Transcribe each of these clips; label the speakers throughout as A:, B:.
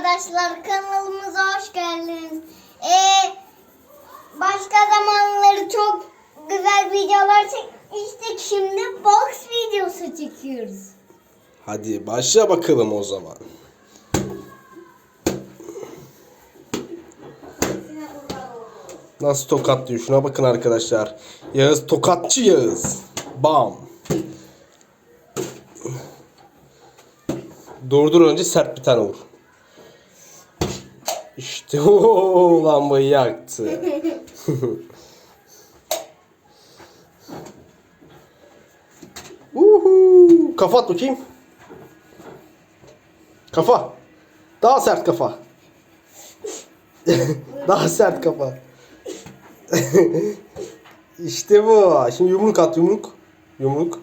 A: arkadaşlar kanalımıza hoş geldiniz. Ee, başka zamanları çok güzel videolar çekmiştik. Şimdi box videosu çekiyoruz.
B: Hadi başla bakalım o zaman. Nasıl tokatlıyor şuna bakın arkadaşlar. Yağız tokatçı Yağız. Bam. Durdur önce sert bir tane vur. İşte o lambayı yaktı. Uhu. Kafa at bakayım. Kafa. Daha sert kafa. Daha sert kafa. işte bu. Şimdi yumruk at yumruk. Yumruk.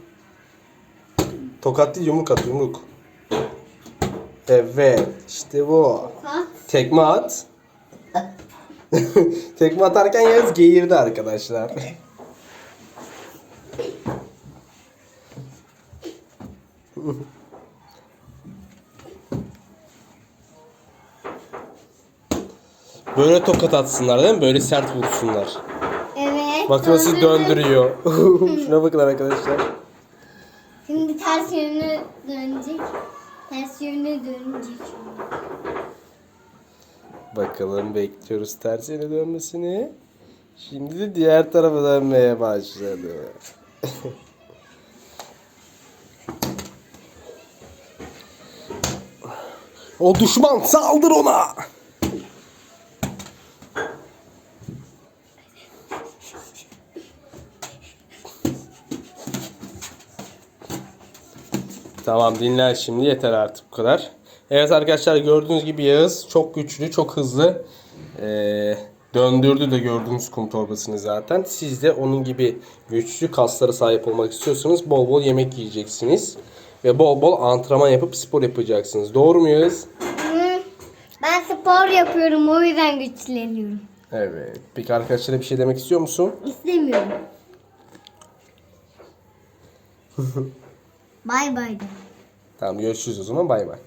B: Tokat değil yumruk at yumruk. Evet. işte bu. Tekme at. Tekme atarken Yağız geğirdi arkadaşlar. Böyle tokat atsınlar değil mi? Böyle sert vursunlar.
A: Evet.
B: Bak nasıl döndürüyor. Şuna bakın arkadaşlar.
A: Şimdi ters yönü dönecek. Ters yönü dönecek.
B: Bakalım bekliyoruz ters yöne dönmesini. Şimdi de diğer tarafa dönmeye başladı. o düşman saldır ona. Tamam dinler şimdi yeter artık bu kadar. Evet arkadaşlar gördüğünüz gibi Yağız çok güçlü, çok hızlı. Ee, döndürdü de gördüğünüz kum torbasını zaten. Siz de onun gibi güçlü kaslara sahip olmak istiyorsanız bol bol yemek yiyeceksiniz. Ve bol bol antrenman yapıp spor yapacaksınız. Doğru mu Yağız?
A: Ben spor yapıyorum o yüzden güçleniyorum.
B: Evet. Peki arkadaşlara bir şey demek istiyor musun?
A: İstemiyorum. bay bay de.
B: Tamam görüşürüz o zaman bay bay.